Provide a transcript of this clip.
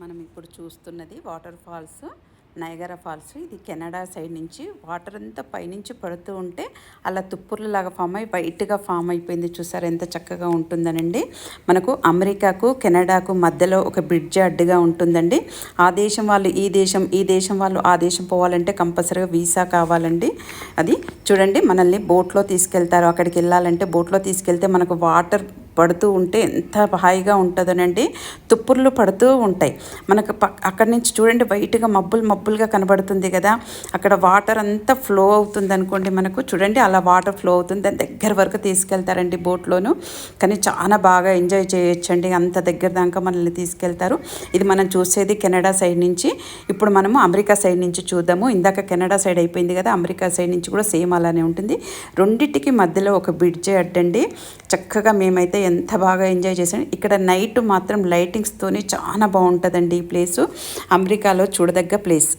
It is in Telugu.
మనం ఇప్పుడు చూస్తున్నది వాటర్ ఫాల్స్ నయగర ఫాల్స్. ఇది కెనడా సైడ్ నుంచి వాటర్ అంతా పైనుంచి పడుతూ ఉంటే అలా తుప్పుర్లలాగా ఫామ్ అయి వైట్గా ఫామ్ అయిపోయింది చూసారు? ఎంత చక్కగా ఉంటుందనండి. మనకు అమెరికాకు కెనడాకు మధ్యలో ఒక బ్రిడ్జ్ అడ్డుగా ఉంటుందండి. ఆ దేశం వాళ్ళు ఈ దేశం ఈ దేశం వాళ్ళు ఆ దేశం పోవాలంటే కంపల్సరీగా వీసా కావాలండి. అది చూడండి మనల్ని బోట్లో తీసుకెళ్తారు. అక్కడికి వెళ్ళాలంటే బోట్లో తీసుకెళ్తే మనకు వాటర్ పడుతూ ఉంటే ఎంత హాయిగా ఉంటుందనండి తుప్పుర్లు పడుతూ ఉంటాయి. మనకు అక్కడి నుంచి చూడండి వైట్గా మబ్బులు మబ్బులుగా కనబడుతుంది కదా. అక్కడ వాటర్ అంతా ఫ్లో అవుతుంది అనుకోండి మనకు. చూడండి అలా వాటర్ ఫ్లో అవుతుంది. దాని దగ్గర వరకు తీసుకెళ్తారండి బోట్లోను. కానీ చాలా బాగా ఎంజాయ్ చేయొచ్చండి. అంత దగ్గర దాకా మనల్ని తీసుకెళ్తారు. ఇది మనం చూసేది కెనడా సైడ్ నుంచి. ఇప్పుడు మనము అమెరికా సైడ్ నుంచి చూద్దాము. ఇందాక కెనడా సైడ్ అయిపోయింది కదా అమెరికా సైడ్ నుంచి కూడా సేమ్ అలానే ఉంటుంది. రెండింటికి మధ్యలో ఒక బ్రిడ్జ్ అడ్డండి. చక్కగా మేమైతే ఎంత బాగా ఎంజాయ్ చేశాను. ఇక్కడ నైట్ మాత్రం లైటింగ్స్తోనే చాలా బాగుంటుందండి ఈ ప్లేసు అమెరికాలో చూడదగ్గ ప్లేస్